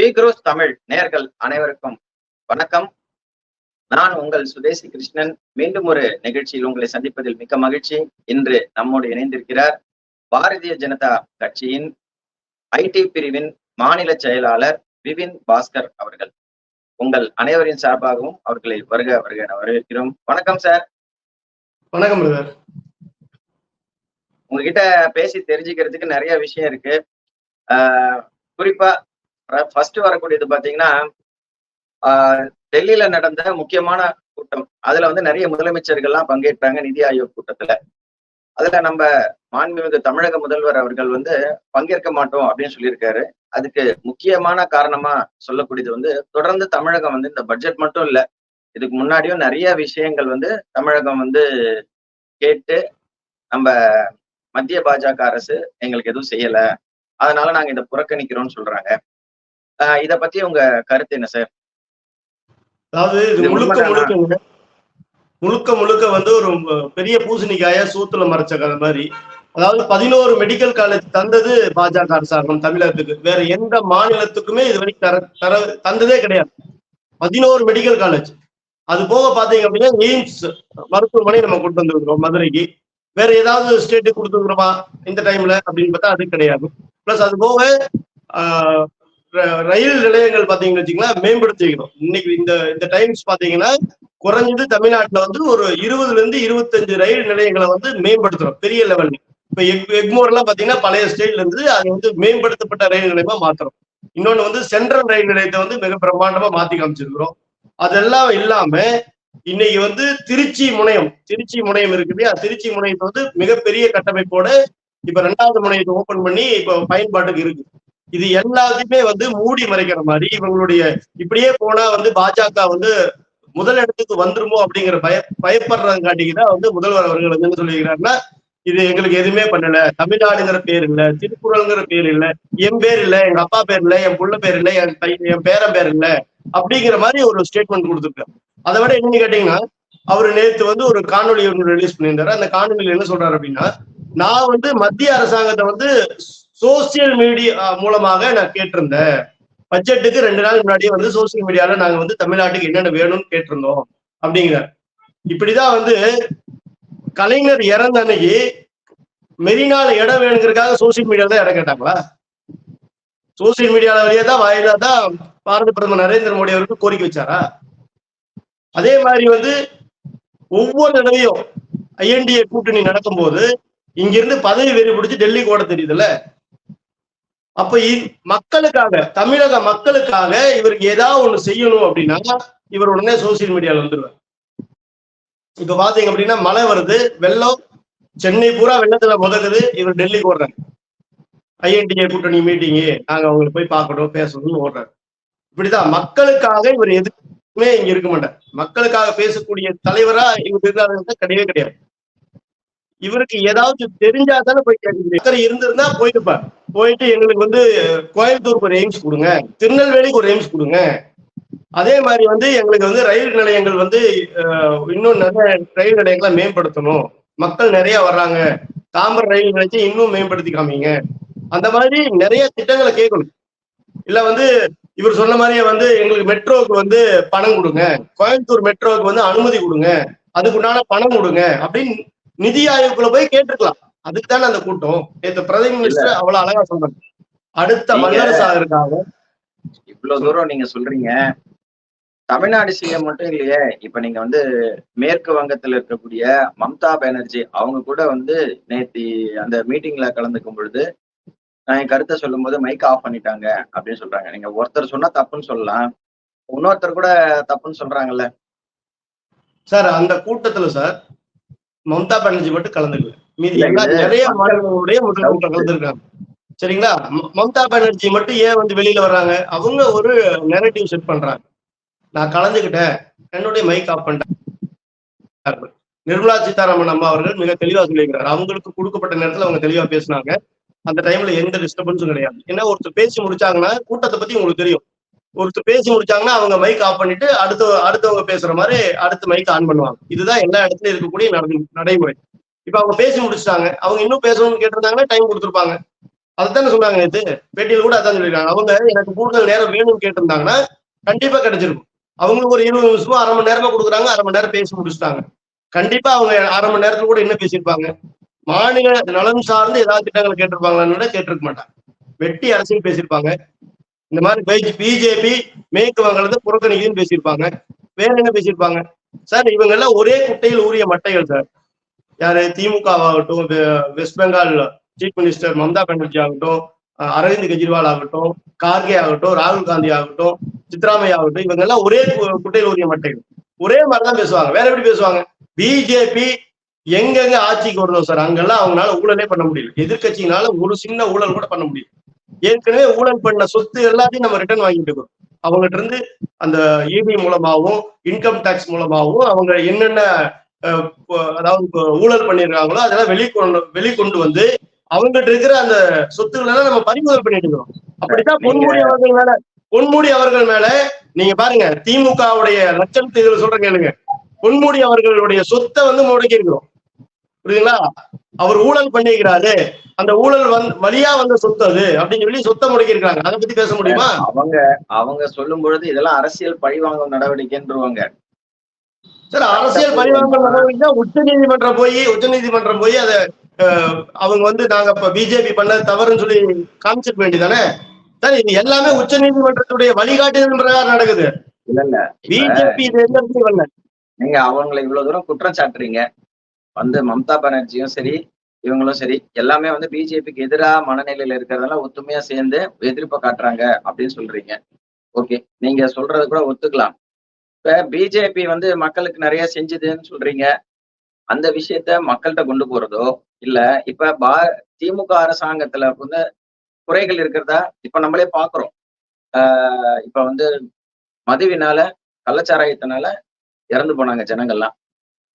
பீக்ரோஸ் தமிழ் நேர்கள் அனைவருக்கும் வணக்கம். நான் உங்கள் சுதேசி கிருஷ்ணன். மீண்டும் ஒரு நிகழ்ச்சியில் உங்களை சந்திப்பதில் மிக்க மகிழ்ச்சி. இன்று நம்மோடு இணைந்திருக்கிறார் பாரதிய ஜனதா கட்சியின் ஐடி பிரிவின் மாநில செயலாளர் விபின் பாஸ்கர் அவர்கள். உங்கள் அனைவரின் சார்பாகவும் அவர்களை வருக வருக என வரவேற்கிறோம் வணக்கம் சார். வணக்கம் உங்ககிட்ட பேசி தெரிஞ்சுக்கிறதுக்கு நிறைய விஷயம் இருக்கு. ஆஹ் குறிப்பா ஃபர்ஸ்ட் வரக்கூடியது பாத்தீங்கன்னா டெல்லியில நடந்த முக்கியமான கூட்டம். அதுல வந்து நிறைய முதலமைச்சர்கள்லாம் பங்கேற்றாங்க நிதி ஆயோக் கூட்டத்துல. அதுல நம்ம மாண்புமிகு தமிழக முதல்வர் அவர்கள் வந்து பங்கேற்க மாட்டோம் அப்படின்னு சொல்லியிருக்காரு. அதுக்கு முக்கியமான காரணமா சொல்லக்கூடியது வந்து தொடர்ந்து தமிழகம் வந்து இந்த பட்ஜெட் மட்டும் இல்ல இதுக்கு முன்னாடியும் நிறைய விஷயங்கள் வந்து தமிழகம் வந்து கேட்டு நம்ம மத்திய பாஜக அரசு எங்களுக்கு எதுவும் செய்யல. அதனால நாங்க இதை புறக்கணிக்கிறோம்னு சொல்றாங்க. இத பத்தி உங்க கருத்து என்ன சார் அதாவது இது முழுக்க? முழுக்க முழுக்க முழுக்க வந்து ஒரு பெரிய பூசணிக்காய சூத்துல மறைச்ச கதை மாதிரி. அதாவது பதினோரு மெடிக்கல் காலேஜ் தந்தது பாஜக அரசாங்கம் தமிழகத்துக்கு. வேற எந்த மாநிலத்துக்குமே இது வரைக்கும் தர தர தந்ததே கிடையாது. பதினோரு மெடிக்கல் காலேஜ் அது போக பாத்தீங்க அப்படின்னா எய்ம்ஸ் மருத்துவமனை நம்ம கொண்டு வந்திருக்கிறோம் மதுரைக்கு. வேற ஏதாவது ஸ்டேட்டுக்கு கொடுத்துருக்குறோமா இந்த டைம்ல அப்படின்னு பார்த்தா அது கிடையாது. பிளஸ் அது போக ரயில் நிலையங்கள் பாத்தீங்கன்னு வச்சுங்களேன் மேம்படுத்திக்கணும். இன்னைக்கு இந்த இந்த டைம்ஸ் பாத்தீங்கன்னா குறைஞ்சது தமிழ்நாட்டுல வந்து ஒரு இருபதுல இருந்து இருபத்தஞ்சு ரயில் நிலையங்களை வந்து மேம்படுத்துறோம் பெரிய லெவல்ல இப்ப எக் எக்மோர் எல்லாம் பாத்தீங்கன்னா பழைய ஸ்டேட்ல இருந்து அது வந்து மேம்படுத்தப்பட்ட ரயில் நிலையமா மாத்துறோம் இன்னொன்னு வந்து சென்ட்ரல் ரயில் நிலையத்தை வந்து மிக பிரம்மாண்டமா மாத்தி காமிச்சிருக்கிறோம். அதெல்லாம் இல்லாம இன்னைக்கு வந்து திருச்சி முனையம் திருச்சி முனையம் இருக்கு இல்லையா? திருச்சி முனையத்தை வந்து மிகப்பெரிய கட்டமைப்போட இப்ப ரெண்டாவது முனையத்தை ஓபன் பண்ணி இப்ப பயன்பாட்டுக்கு இருக்கு. இது எல்லாத்தையுமே வந்து மூடி மறைக்கிற மாதிரி இவங்களுடைய இப்படியே போனா வந்து பாஜக வந்து முதல் இடத்துக்கு வந்துருமோ அப்படிங்கிற பய பயப்படுறதுங்காட்டிக்கு தான் வந்து முதல்வர் அவர்கள் வந்து என்ன சொல்லியிருக்கிறாருன்னா இது எங்களுக்கு எதுவுமே பண்ணல. தமிழ்நாடுங்கிற பேர் இல்ல திருக்குறள்ங்கிற பேர் இல்ல என் பேர் இல்ல எங்க அப்பா பேர் இல்ல என் புள்ள பேர் இல்ல என் பை- என் பேரன் பேர் இல்ல அப்படிங்கிற மாதிரி ஒரு ஸ்டேட்மெண்ட் கொடுத்துருக்காரு. அதை விட என்னன்னு கேட்டீங்கன்னா அவர் நேத்து வந்து ஒரு காணொலி ஒன்று ரிலீஸ் பண்ணியிருந்தாரு. அந்த காணொலியில என்ன சொல்றாரு அப்படின்னா நான் வந்து மத்திய அரசாங்கத்தை வந்து சோசியல் மீடியா மூலமாக நான் கேட்டிருந்தேன். பட்ஜெட்டுக்கு ரெண்டு நாள் முன்னாடியே வந்து சோசியல் மீடியால நாங்க வந்து தமிழ்நாட்டுக்கு என்னென்ன வேணும்னு கேட்டிருந்தோம். அப்படிங்கிறார். இப்படிதான் வந்து கலைஞர் இறந்த அன்னைக்கு மெரினால இடம் வேணுங்கிறதுக்காக சோசியல் மீடியால தான் இடம் கேட்டாங்களா? சோசியல் மீடியால வழியா தான் வாயிலா தான் பாரத பிரதமர் நரேந்திர மோடி அவருக்கு கோரிக்கை வச்சாரா? அதே மாதிரி வந்து ஒவ்வொரு தடவையும் ஐஎன்டிஏ கூட்டணி நடக்கும்போது இங்கிருந்து பதவி வெறி பிடிச்சி டெல்லிக்கு ஓட தெரியுதுல்ல? அப்ப இ- மக்களுக்காக தமிழக மக்களுக்காக இவருக்கு ஏதாவது ஒண்ணு செய்யணும் அப்படின்னா இவர் உடனே சோசியல் மீடியால வந்துருவார். இப்ப பாத்தீங்க அப்படின்னா மழை வருது வெள்ளம் சென்னை பூரா வெள்ளத்துல முதக்குது இவர் டெல்லிக்கு ஓடுறாரு. ஐஎன்டிஏ கூட்டணி மீட்டிங்கு நாங்க அவங்களுக்கு போய் பார்க்கணும் பேசணும்னு ஓடுறாரு. இப்படிதான் மக்களுக்காக இவர் எதுக்குமே இங்க இருக்க மாட்டார். மக்களுக்காக பேசக்கூடிய தலைவரா இவர் இருக்கிறாருன்னு கிடையவே கிடையாது. இவருக்கு ஏதாவது தெரிஞ்சாதானே போய் கேட்க முடியும் இருந்திருந்தா போயிருப்பார். போயிட்டு எங்களுக்கு வந்து கோயம்புத்தூருக்கு ஒரு எய்ம்ஸ் கொடுங்க. திருநெல்வேலிக்கு ஒரு எய்ம்ஸ் கொடுங்க. அதே மாதிரி வந்து எங்களுக்கு வந்து ரயில் நிலையங்கள் வந்து இன்னும் நிறைய ரயில் நிலையங்களை மேம்படுத்தணும். மக்கள் நிறைய வர்றாங்க. தாம்பரம் ரயில் நிலையத்தை இன்னும் மேம்படுத்தி காமிங்க. அந்த மாதிரி நிறைய திட்டங்களை கேட்கணும். இல்ல வந்து இவர் சொன்ன மாதிரியே வந்து எங்களுக்கு மெட்ரோவுக்கு வந்து பணம் கொடுங்க. கோயம்புத்தூர் மெட்ரோவுக்கு வந்து அனுமதி கொடுங்க. அதுக்குண்டான பணம் கொடுங்க அப்படின்னு நிதி ஆயோக்குள்ள போய் கேட்டுக்கலாம். அதுக்கு தானே அந்த கூட்டம். நேற்று பிரதம மினிஸ்டர் அவ்வளவு அழகா சொன்னாங்க அடுத்த மன்னர் சாகருக்காக இவ்வளவு தூரம் நீங்க சொல்றீங்க. தமிழ்நாடு சிஎம் மட்டும் இல்லையே இப்ப நீங்க வந்து மேற்கு வங்கத்துல இருக்கக்கூடிய மம்தா பானர்ஜி அவங்க கூட வந்து நேத்தி அந்த மீட்டிங்ல கலந்துக்கும் பொழுது நான் என் கருத்தை சொல்லும்போது மைக் ஆஃப் பண்ணிட்டாங்க அப்படின்னு சொல்றாங்க. நீங்க ஒருத்தர் சொன்னா தப்புன்னு சொல்லலாம். இன்னொருத்தர் கூட தப்புன்னு சொல்றாங்கல்ல. சார் அந்த கூட்டத்துல சார் மம்தா பானர்ஜி மட்டும் கலந்துக்கல. மீதி நிறைய மாநிலங்களுடைய முதல் கூட்டம் கலந்துருக்காங்க. சரிங்களா? மம்தா பானர்ஜி மட்டும் ஏன் வந்து வெளியில வர்றாங்க? அவங்க ஒரு நெரட்டிவ் செட் பண்றாங்க. நான் கலந்துக்கிட்டேன். என்னுடைய மைக் ஆஃப் பண்ணிட்டேன். நிர்மலா சீதாராமன் அம்மா அவர்கள் மிக தெளிவா சொல்லியிருக்கிறார். அவங்களுக்கு கொடுக்கப்பட்ட நேரத்துல அவங்க தெளிவா பேசினாங்க. அந்த டைம்ல எந்த டிஸ்டர்பன்ஸும் கிடையாது. ஏன்னா ஒருத்தர் பேசி முடிச்சாங்கன்னா கூட்டத்தை பத்தி உங்களுக்கு தெரியும். ஒருத்தர் பேசி முடிச்சாங்கன்னா அவங்க மைக் ஆஃப் பண்ணிட்டு அடுத்த அடுத்தவங்க பேசுற மாதிரி அடுத்த மைக் ஆன் பண்ணுவாங்க. இதுதான் எல்லா இடத்துலயும் இருக்கக்கூடிய நட- நடைமுறை. இப்ப அவங்க பேசி முடிச்சிட்டாங்க. அவங்க இன்னும் பேசணும்னு கேட்டிருந்தாங்கன்னா டைம் கொடுத்துருப்பாங்க. அதுதானே சொன்னாங்க நேத்து. பேட்டியில கூட அதான் சொல்லிருக்காங்க அவங்க எனக்கு கூடுதல் நேரம் வேணும்னு கேட்டிருந்தாங்கன்னா கண்டிப்பா கிடைச்சிருக்கும். அவங்களுக்கு ஒரு இருபது நிமிஷமா அரை மணி நேரமா கொடுக்குறாங்க. அரை மணி நேரம் பேசி முடிச்சுட்டாங்க. கண்டிப்பா அவங்க அரை மணி நேரத்துல கூட என்ன பேசியிருப்பாங்க? மாநில நலன் சார்ந்து ஏதாவது திட்டங்களை கேட்டிருப்பாங்களான்னு கூட கேட்டிருக்க மாட்டாங்க. வெட்டி அரசியல் பேசியிருப்பாங்க. இந்த மாதிரி பிஜேபி மேற்கு வங்கத்தை புறக்கணிக்குதுன்னு பேசியிருப்பாங்க. வேற என்ன பேசியிருப்பாங்க? சார் இவங்க எல்லாம் ஒரே குட்டையில் ஊறிய மட்டைகள் சார். யாரு? திமுக ஆகட்டும் West Bengal chief minister Mamata Banerjee ஆகட்டும் அரவிந்த் கெஜ்ரிவால் ஆகட்டும் கார்கே ஆகட்டும் ராகுல் காந்தி ஆகட்டும் சித்ராமையா ஆகட்டும் இவங்க எல்லாம் ஒரே குட்டையில் ஊறிய மட்டைகள். ஒரே மாதிரிதான் பேசுவாங்க. வேற எப்படி பேசுவாங்க? பிஜேபி எங்கெங்க ஆட்சிக்கு வரணும் சார் அங்கெல்லாம் அவங்களால ஊழலே பண்ண முடியல. எதிர்க்கட்சியினால ஒரு சின்ன ஊழல் கூட பண்ண முடியல. ஏற்கனவே ஊழல் பண்ண சொத்து எல்லாத்தையும் நம்ம ரிட்டர்ன் வாங்கிட்டு இருக்கோம். அவங்ககிட்ட இருந்து அந்த இபி மூலமாகவும் இன்கம் டாக்ஸ் மூலமாகவும் அவங்க என்னென்ன அதாவது ஊழல் பண்ணியிருக்காங்களோ அதெல்லாம் வெளிக்கொண்டு வெளிக்கொண்டு வந்து அவங்ககிட்ட இருக்கிற அந்த சொத்துக்களை எல்லாம் நம்ம பறிமுதல் பண்ணிட்டு இருக்கோம். அப்படித்தான் பொன்முடி அவர்கள் மேல பொன்முடி அவர்கள் மேல நீங்க பாருங்க திமுகவுடைய லட்சணத்தை இதுல சொல்ற கேளுங்க. பொன்முடி அவர்களுடைய சொத்தை வந்து முடக்கி இருக்கிறோம் புரியுதுங்களா? அவர் ஊழல் பண்ணிக்கிறாரு. அந்த ஊழல் வந்து வழியா வந்த சொத்து அது அப்படின்னு சொல்லி சொத்தை முடக்கி இருக்காங்க அதை பத்தி பேச முடியுமா? அவங்க அவங்க சொல்லும் பொழுது இதெல்லாம் அரசியல் பழிவாங்கும் நடவடிக்கைன்றவாங்க. சார் அரசியல் பரிமாற்றம் நடவடிக்கை உச்ச நீதிமன்றம் போய் உச்ச நீதிமன்றம் போய் அதை அவங்க வந்து நாங்க இப்ப பிஜேபி பண்ணது தவறுன்னு சொல்லி காமிச்சிக்க வேண்டியதானே சார் இது எல்லாமே உச்ச நீதிமன்றத்துடைய வழிகாட்டுதல் பிரகாரம் நடக்குது. இல்ல இல்ல பிஜேபி இது எந்த நீங்க அவங்களை இவ்வளவு தூரம் குற்றம் சாட்டுறீங்க வந்து மம்தா பானர்ஜியும் சரி இவங்களும் சரி எல்லாமே வந்து பிஜேபிக்கு எதிரா மனநிலையில இருக்கிறதெல்லாம் ஒத்துமையா சேர்ந்து எதிர்ப்பை காட்டுறாங்க அப்படின்னு சொல்றீங்க. ஓகே நீங்க சொல்றது கூட ஒத்துக்கலாம். இப்ப பிஜேபி வந்து மக்களுக்கு நிறைய செஞ்சதுன்னு சொல்றீங்க. அந்த விஷயத்த மக்கள்கிட்ட கொண்டு போறதோ இல்ல இப்ப பா திமுக அரசாங்கத்துல வந்து குறைகள் இருக்கிறதா இப்ப நம்மளே பாக்குறோம். ஆஹ் இப்ப வந்து மதுவினால கள்ளச்சாராயத்தினால இறந்து போனாங்க ஜனங்கள்லாம்.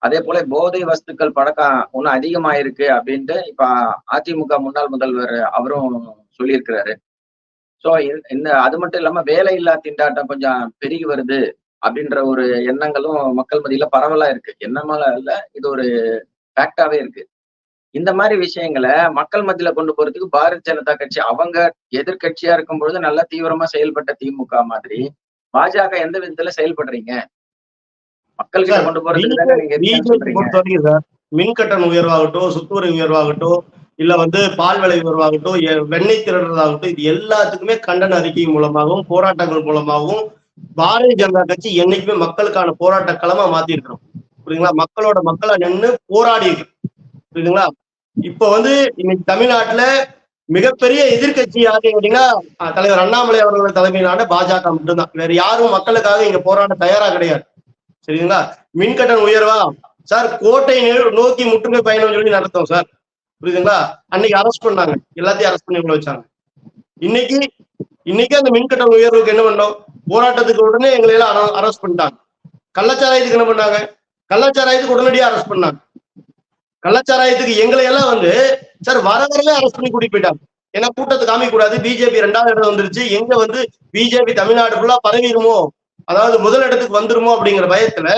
அதே போல போதை வஸ்துக்கள் பழக்கம் இன்னும் அதிகமாயிருக்கு அப்படின்ட்டு இப்ப அதிமுக முன்னாள் முதல்வர் அவரும் சொல்லியிருக்கிறாரு. சோ இந்த அது மட்டும் இல்லாம வேலை இல்லா திண்டாட்டம் கொஞ்சம் பெருகி வருது அப்படின்ற ஒரு எண்ணங்களும் மக்கள் மத்தியில பரவலா இருக்கு. எண்ணமால இல்ல இது ஒரு ஃபேக்டாவே இருக்கு. இந்த மாதிரி விஷயங்களை மக்கள் மத்தியில கொண்டு போறதுக்கு பாரதிய ஜனதா கட்சி அவங்க எதிர்கட்சியா இருக்கும் பொழுது நல்லா தீவிரமா செயல்பட்ட திமுக மாதிரி பாஜக எந்த விதத்துல செயல்படுறீங்க? மக்கள் கிட்ட கொண்டு போறதுக்கு சார். மின் கட்டண உயர்வாகட்டும் சுத்துவரி உயர்வாகட்டும் இல்ல வந்து பால் விலை உயர்வாகட்டும் வெண்ணெய் திருடுறதாகட்டும் இது எல்லாத்துக்குமே கண்டன அறிக்கை மூலமாகவும் போராட்டங்கள் மூலமாகவும் பாரதிய ஜனதா கட்சி என்னைக்குமே மக்களுக்கான போராட்ட களமா மாத்தி இருக்கிறோம் புரியுதுங்களா? மக்களோட மக்களா நின்று போராடி இருக்கு. புரியுதுங்களா? இப்ப வந்து இன்னைக்கு தமிழ்நாட்டுல மிகப்பெரிய எதிர்க்கட்சி யாரு கேட்டீங்கன்னா தலைவர் அண்ணாமலை அவர்களோட தலைமையிலான பாஜக மட்டும்தான். வேற யாரும் மக்களுக்காக இங்க போராட தயாரா கிடையாது. சரிங்களா? மின் உயர்வா? சார் கோட்டை நோக்கி முற்றுகை பயணம் சொல்லி நடத்தோம் சார். புரியுதுங்களா? அன்னைக்கு அரெஸ்ட் பண்ணாங்க. எல்லாத்தையும் அரெஸ்ட் பண்ணி உள்ள வச்சாங்க. இன்னைக்கு இன்னைக்கு அந்த மின் கட்டண உயர்வுக்கு என்ன பண்ணோம்? போராட்டத்துக்கு உடனே எங்களை எல்லாம் அரெஸ்ட் பண்ணிட்டாங்க. கள்ளச்சாராயத்துக்கு என்ன பண்ணாங்க? கள்ளச்சாராயத்துக்கு உடனடியாக அரெஸ்ட் பண்ணாங்க. கள்ளச்சாராயத்துக்கு எங்களை எல்லாம் வந்து சார் வர வரவே அரெஸ்ட் பண்ணி கூட்டி போயிட்டாங்க. ஏன்னா கூட்டத்தை காமிக்க கூடாது. பிஜேபி ரெண்டாவது இடம் வந்துருச்சு. எங்க வந்து பிஜேபி தமிழ்நாடு ஃபுல்லா பரவிடுமோ அதாவது முதல் இடத்துக்கு வந்துருமோ அப்படிங்கிற பயத்துல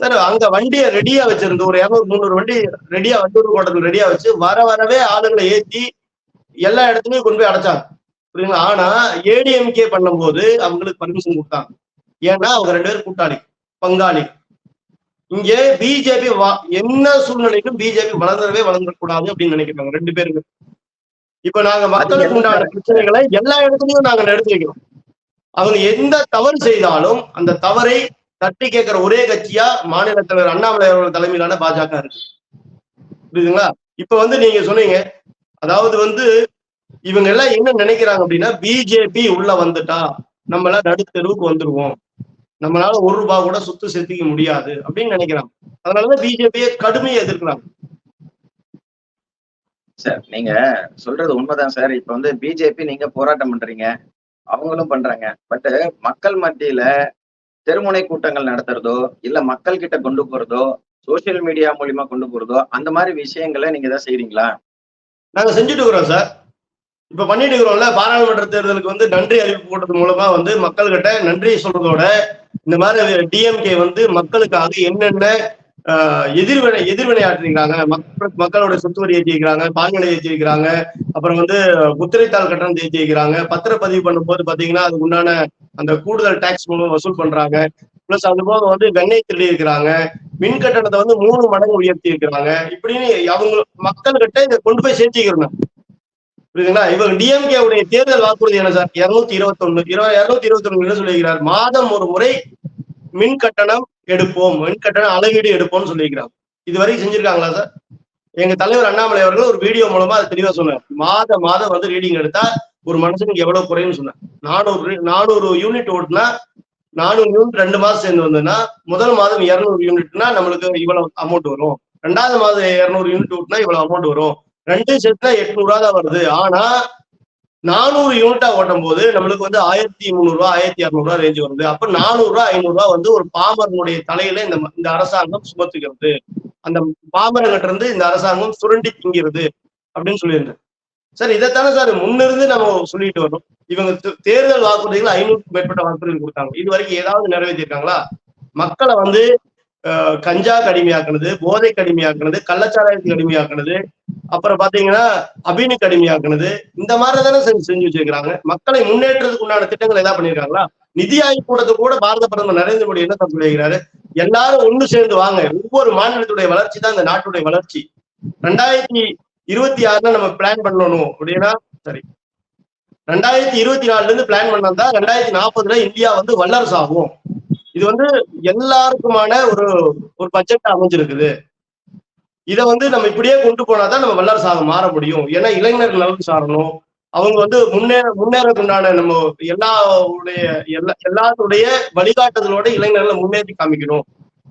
சார் அங்க வண்டியை ரெடியா வச்சிருந்து ஒரு இரநூறு முந்நூறு வண்டி ரெடியா வண்டூர் கோட்டத்தில் ரெடியா வச்சு வர வரவே ஆளுங்களை ஏத்தி எல்லா இடத்துலயும் கொண்டு போய் அடைச்சாங்க. புரியுங்களா ஆனா ஏடிஎம்கே பண்ணும்போது அவங்களுக்கு பர்மிஷன் கொடுத்தாங்க. ஏன்னா அவங்க ரெண்டு பேரும் கூட்டாளி பங்காளி. இங்கே பிஜேபி என்ன சூழ்நிலைக்கும் பிஜேபி வளர்ந்துடவே வளர்ந்துடக்கூடாது அப்படின்னு நினைக்கிறாங்க ரெண்டு பேருமே. இப்ப நாங்க மக்களுக்கு உண்டான பிரச்சனைகளை எல்லா இடத்துலயும் நாங்க எடுத்து வைக்கிறோம். அவங்க எந்த தவறு செய்தாலும் அந்த தவறை தட்டி கேட்கிற ஒரே கட்சியா மாநில தலைவர் அண்ணாமலை அவர்கள் தலைமையிலான பாஜக இருக்கு. புரியுதுங்களா? இப்ப வந்து நீங்க சொன்னீங்க அதாவது வந்து இவங்க எல்லாம் என்ன நினைக்கிறாங்க அப்படின்னா பிஜேபி உள்ள வந்துட்டா நம்ம எல்லாம் நடுத்தெருவுக்கு வந்துருவோம். நம்மளால ஒரு ரூபாய் கூட சொத்து சேர்த்திக்க முடியாது அப்படின்னு நினைக்கிறாங்க. அதனாலதான் பிஜேபியை கடுமையை எதிர்க்கிறாங்க. சார் நீங்க சொல்றது உண்மைதான் சார். இப்ப வந்து பிஜேபி நீங்க போராட்டம் பண்றீங்க. அவங்களும் பண்றாங்க. பட் மக்கள் மத்தியில தெருமுனை கூட்டங்கள் நடத்துறதோ இல்ல மக்கள் கிட்ட கொண்டு போறதோ சோசியல் மீடியா மூலியமா கொண்டு போறதோ அந்த மாதிரி விஷயங்களை நீங்க ஏதாவது செய்யறீங்களா நாங்க செஞ்சுட்டு இருக்கிறோம் சார். இப்ப பண்ணிட்டு இருக்கிறோம்ல பாராளுமன்ற தேர்தலுக்கு வந்து நன்றி அறிவிப்பு போட்டது மூலமா வந்து மக்கள்கிட்ட நன்றி சொல்றதோட இந்த மாதிரி டிஎம்கே வந்து மக்களுக்காக என்னென்ன எதிர்வினை எதிர்வினை ஆற்றிருக்காங்க மக்கள் மக்களோட சொத்து வரி ஏற்றி வைக்கிறாங்க பால்வினை ஏற்றி வைக்கிறாங்க அப்புறம் வந்து முத்திரைத்தாள் கட்டணம் ஏற்றி வைக்கிறாங்க பத்திரப்பதிவு பண்ணும்போது பாத்தீங்கன்னா அதுக்கு உண்டான அந்த கூடுதல் டாக்ஸ் மூலம் வசூல் பண்றாங்க. பிளஸ் அது போக வந்து வெண்ணெய் திருடி இருக்கிறாங்க. மின் கட்டணத்தை வந்து மூணு மடங்கு உயர்த்தி இருக்கிறாங்க இப்படின்னு அவங்க மக்கள்கிட்ட இதை கொண்டு போய் சேர்த்திக்கிறணும் புரியுதுங்களா? இவங்க டிஎம்கே உடைய தேர்தல் வாக்குறுதி என்ன சார்? இருநூத்தி இருபத்தி ஒண்ணு இருநூத்தி இருபத்தி ஒண்ணு சொல்லியிருக்கிறார். மாதம் ஒரு முறை மின் கட்டணம் எடுப்போம். மின் கட்டணம் அளவீடு எடுப்போம்னு சொல்லியிருக்கிறாங்க. இது வரைக்கும் செஞ்சிருக்காங்களா சார்? எங்க தலைவர் அண்ணாமலை அவர்கள் ஒரு வீடியோ மூலமா அது தெளிவா சொன்னார். மாத மாதம் வந்து ரீடிங் எடுத்தா ஒரு மனுஷனுக்கு எவ்வளவு குறையும்னு சொன்னார். நானூறு நானூறு யூனிட் ஓட்டுனா நானூறு யூனிட் ரெண்டு மாதம் சேர்ந்து வந்ததுன்னா முதல் மாதம் இருநூறு யூனிட்னா நம்மளுக்கு இவ்வளவு அமௌண்ட் வரும். ரெண்டாவது மாதம் இருநூறு யூனிட் ஓட்டுனா இவ்வளவு அமௌண்ட் வரும். ரெண்டு சேர்த்துனா எட்நூறு ரூபா தான் வருது. ஆனா நானூறு யூனிட்டா ஓட்டும் போது நம்மளுக்கு வந்து ஆயிரத்தி முந்நூறு ஆயிரத்தி இரநூறுவா ரேஞ்ச் வருது. அப்ப நானூறுரூவா ஐநூறுரூவா வந்து ஒரு பாமரனுடைய தலையில இந்த இந்த அரசாங்கம் சுமத்துகிறது. அந்த பாமரங்கிட்ட இருந்து இந்த அரசாங்கம் சுரண்டி திங்கிறது அப்படின்னு சொல்லியிருந்தேன் சார் இதைத்தானே சார் முன்னிருந்து நம்ம சொல்லிட்டு வரோம் இவங்க தே- தேர்தல் வாக்குறுதிகள் ஐநூறுக்கும் மேற்பட்ட வாக்குறுதிகள் கொடுத்தாங்க. இது வரைக்கும் ஏதாவது நிறைவேற்றிருக்காங்களா? மக்களை வந்து கஞ்சா கடுமையாக்குனது போதை கடுமையாக்குனது கள்ளச்சாராயத்துக்கு கடுமையாக்குனது அப்புறம் பாத்தீங்கன்னா அபினி கடுமையாக்குனது இந்த மாதிரி தானே செஞ்சு செஞ்சு வச்சிருக்காங்க மக்களை முன்னேற்றத்துக்கு உண்டான திட்டங்கள் ஏதாவது பண்ணிருக்காங்களா? நிதி ஆய்வு கூடத்துக்கு கூட பாரத பிரதமர் நரேந்திர மோடி என்ன சொல்லியிருக்கிறாரு? எல்லாரும் ஒண்ணு சேர்ந்து வாங்க. ஒவ்வொரு மாநிலத்துடைய வளர்ச்சி தான் இந்த நாட்டுடைய வளர்ச்சி. ரெண்டாயிரத்தி இருபத்தி ஆறுல நம்ம பிளான் பண்ணணும் அப்படின்னா சரி ரெண்டாயிரத்தி இருபத்தி நாலுல இருந்து பிளான் பண்ணா ரெண்டாயிரத்தி நாற்பதுல இந்தியா வந்து வல்லரசு ஆகும். இது வந்து எல்லாருக்குமான ஒரு ஒரு பட்ஜெட் அமைஞ்சிருக்குது. இதை வந்து நம்ம இப்படியே கொண்டு போனாதான் நம்ம வல்லரசாக மாற முடியும். ஏன்னா இளைஞர்கள் அளவுக்கு சாரணும். அவங்க வந்து முன்னேற முன்னேறதுக்குண்டான நம்ம எல்லாருடைய எல்லா எல்லாருடைய வழிகாட்டுதலோட இளைஞர்களை முன்னேற்றி காமிக்கணும்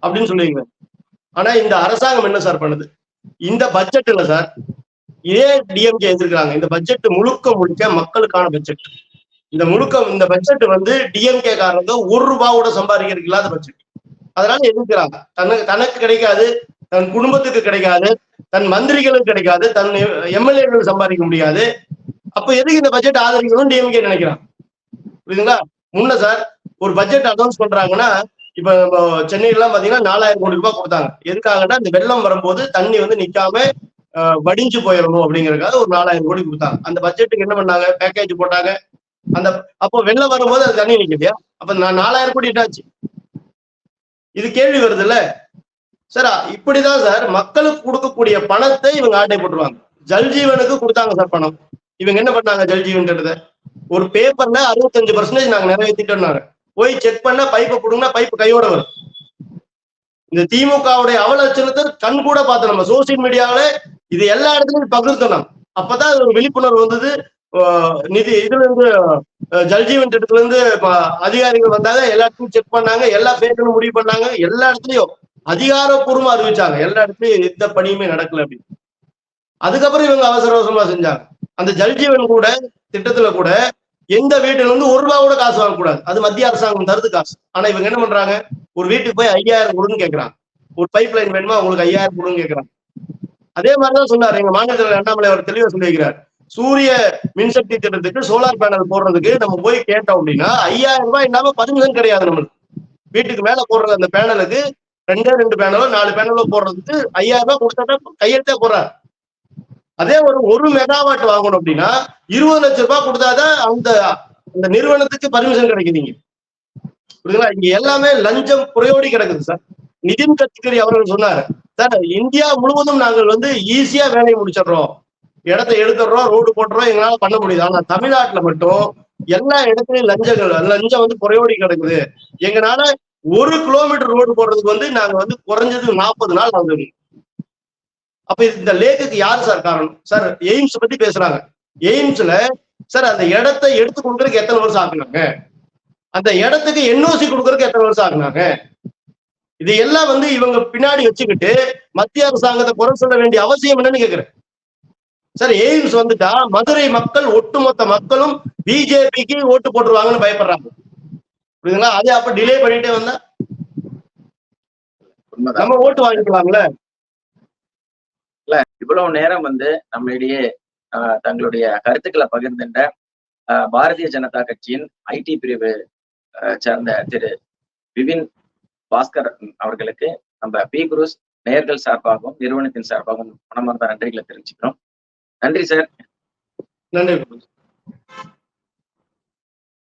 அப்படின்னு சொல்லுவீங்க ஆனா இந்த அரசாங்கம் என்ன சார் பண்ணுது? இந்த பட்ஜெட்ல சார் ஏன் டிஎம்கே எதிர்க்கிறாங்க இந்த பட்ஜெட் முழுக்க முழுக்க மக்களுக்கான பட்ஜெட் இந்த முழுக்க இந்த பட்ஜெட் வந்து டிஎம்கே காரங்க ஒரு ரூபா கூட சம்பாதிக்கிறதுக்கு இல்லாத பட்ஜெட் அதனால எதிர்க்கிறாங்க. தனக்கு தனக்கு கிடைக்காது தன் குடும்பத்துக்கு கிடைக்காது தன் மந்திரிகளுக்கு கிடைக்காது தன் எம்எல்ஏக்கள் சம்பாதிக்க முடியாது. அப்ப எதுக்கு இந்த பட்ஜெட் ஆதரிக்கணும்னு டிஎம்கே நினைக்கிறான்? புரியுதுங்களா? முன்ன சார் ஒரு பட்ஜெட் அனௌன்ஸ் பண்றாங்கன்னா இப்ப நம்ம சென்னையிலாம் பாத்தீங்கன்னா நாலாயிரம் கோடி ரூபாய் கொடுத்தாங்க. எதுக்காகன்னா இந்த வெள்ளம் வரும்போது தண்ணி வந்து நிக்காம வடிஞ்சு போயிடணும் அப்படிங்கறக்காக ஒரு நாலாயிரம் கோடி கொடுத்தாங்க. அந்த பட்ஜெட்டுக்கு என்ன பண்ணாங்க? பேக்கேஜ் போட்டாங்க. அந்த அப்போ வெளில வரும்போது அது தண்ணி நிக்கலையா அப்ப நான் நாலாயிரம் கோடி இட்டாச்சு இது கேள்வி வருது இல்ல சார் இப்படிதான் சார் மக்களுக்கு கொடுக்கக்கூடிய பணத்தை இவங்க ஆட்டை போட்டுருவாங்க. ஜல்ஜீவனுக்கு கொடுத்தாங்க சார் பணம். இவங்க என்ன பண்ணாங்க ஜல்ஜீவன் ஒரு பேப்பர்ல அறுபத்தஞ்சு பர்சன்டேஜ் நாங்க நிறைவேற்றிட்டோம்னாங்க போய் செக் பண்ண பைப்பை கொடுங்கன்னா பைப்பு கையோட வரும். இந்த திமுகவுடைய அவலட்சணத்தை கண் கூட பார்த்தோம் நம்ம சோசியல் மீடியாவில இது எல்லா இடத்துலயும் பகிர்ந்தோம். அப்பதான் அது ஒரு விழிப்புணர்வு வந்தது. நிதி இதுல இருந்து ஜல்ஜீவன் திட்டத்துல இருந்து அதிகாரிகள் வந்தாங்க எல்லாத்தையும் செக் பண்ணாங்க எல்லா பேருக்கும் முடிவு பண்ணாங்க எல்லா இடத்துலயும் அதிகாரப்பூர்வமா அறிவிச்சாங்க. எல்லா இடத்துலயும் எந்த பணியுமே நடக்கல அப்படின்னு. அதுக்கப்புறம் இவங்க அவசர அவசரமா செஞ்சாங்க. அந்த ஜல்ஜீவன் கூட திட்டத்துல கூட எந்த வீட்டுல இருந்து ஒரு ரூபா கூட காசு வாங்கக்கூடாது அது மத்திய அரசாங்கம் தருது காசு. ஆனா இவங்க என்ன பண்றாங்க? ஒரு வீட்டுக்கு போய் ஐயாயிரம் கொடுன்னு கேக்குறாங்க. ஒரு பைப் லைன் வேணுமா? உங்களுக்கு ஐயாயிரம் கொடுன்னு கேக்குறாங்க. அதே மாதிரிதான் சொன்னார். எங்க மாநிலத்தில் அண்ணாமலை அவர் தெளிவா சொல்லியிருக்கிறார் சூரிய மின்சக்தி திட்டத்துக்கு சோலார் பேனல் போடுறதுக்கு நம்ம போய் கேட்டோம் அப்படின்னா ஐயாயிரம் ரூபாய் இல்லாம பர்மிஷன் கிடையாது நம்மளுக்கு. வீட்டுக்கு மேல போடுற அந்த பேனலுக்கு ரெண்டே ரெண்டு பேனலோ நாலு பேனலோ போடுறதுக்கு ஐயாயிரம் ரூபாய் கொடுத்தா கையெழுத்தே போடுறாரு. அதே ஒரு ஒரு மெகாவாட் வாங்கணும் அப்படின்னா இருபது லட்சம் ரூபாய் கொடுத்தாதான் அந்த அந்த நிறுவனத்துக்கு பர்மிஷன் கிடைக்குதுங்க. புரியுதுங்களா? இங்க எல்லாமே லஞ்சம் குறையோடி கிடக்குது சார். நிதின் கட்கரி அவர்கள் சொன்னாரு சார் இந்தியா முழுவதும் நாங்கள் வந்து ஈஸியா வேலையை முடிச்சிடுறோம். இடத்த எடுத்துடுறோம் ரோடு போட்டுறோம் எங்களால பண்ண முடியுது. ஆனா தமிழ்நாட்டுல மட்டும் எல்லா இடத்துலயும் லஞ்சங்கள் லஞ்சம் வந்து குறையோடி கிடக்குது. எங்களால ஒரு கிலோமீட்டர் ரோடு போடுறதுக்கு வந்து நாங்க வந்து குறைஞ்சது நாற்பது நாள் ஆகுது அப்ப இந்த லேக்குக்கு யார் சார் காரணம்? சார் எய்ம்ஸ் பத்தி பேசுறாங்க. எய்ம்ஸ்ல சார் அந்த இடத்தை எடுத்து கொடுக்கறதுக்கு எத்தனை வருஷம் ஆகுனாங்க அந்த இடத்துக்கு என்ஓசி கொடுக்கறதுக்கு எத்தனை வருஷம் ஆகுனாங்க இது எல்லாம் வந்து இவங்க பின்னாடி வச்சுக்கிட்டு மத்திய அரசாங்கத்தை குறை சொல்ல வேண்டிய அவசியம் என்னன்னு கேக்குறேன். சார் எய்ம்ஸ் வந்துட்டா மதுரை மக்கள் ஒட்டுமொத்த மக்களும் பிஜேபிக்கு ஓட்டு போட்டுருவாங்கன்னு பயப்படுறாங்க. புரியுதுங்களா? அதே அப்ப டிலே பண்ணிட்டே வந்தா? நம்ம ஓட்டு வாங்கிக்கலாம்ல? இவ்வளவு நேரம் வந்து நம்மளிடையே ஆஹ், தங்களுடைய கருத்துக்களை பகிர்ந்துட்ட பாரதிய ஜனதா கட்சியின் ஐடி பிரிவு சார்ந்த திரு விபின் பாஸ்கர் அவர்களுக்கு நம்ம பி குரூஸ் நேயர்கள் சார்பாகவும் நிறுவனத்தின் சார்பாகவும் மனமார்ந்த நன்றிகளை தெரிவிச்சுக்கிறோம். நன்றி சார். நன்றி